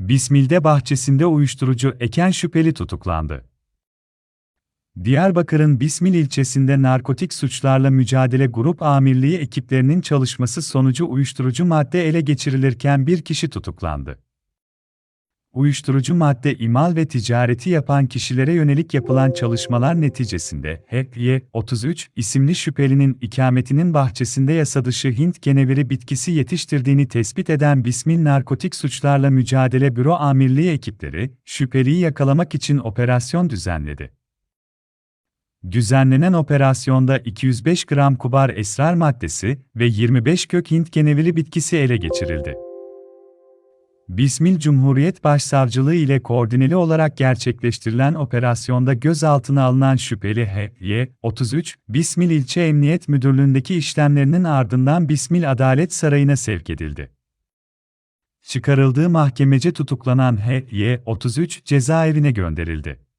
Bismil'de bahçesinde uyuşturucu eken şüpheli tutuklandı. Diyarbakır'ın Bismil ilçesinde narkotik suçlarla mücadele grup amirliği ekiplerinin çalışması sonucu uyuşturucu madde ele geçirilirken bir kişi tutuklandı. Uyuşturucu madde imal ve ticareti yapan kişilere yönelik yapılan çalışmalar neticesinde HY 33 isimli şüphelinin ikametinin bahçesinde yasadışı Hint keneviri bitkisi yetiştirdiğini tespit eden Bismil Narkotik Suçlarla Mücadele Büro Amirliği ekipleri, şüpheliyi yakalamak için operasyon düzenledi. Düzenlenen operasyonda 205 gram kubar esrar maddesi ve 25 kök Hint keneviri bitkisi ele geçirildi. Bismil Cumhuriyet Başsavcılığı ile koordineli olarak gerçekleştirilen operasyonda gözaltına alınan şüpheli H.Y. 33, Bismil İlçe Emniyet Müdürlüğü'ndeki işlemlerinin ardından Bismil Adalet Sarayı'na sevk edildi. Çıkarıldığı mahkemece tutuklanan H.Y. 33 cezaevine gönderildi.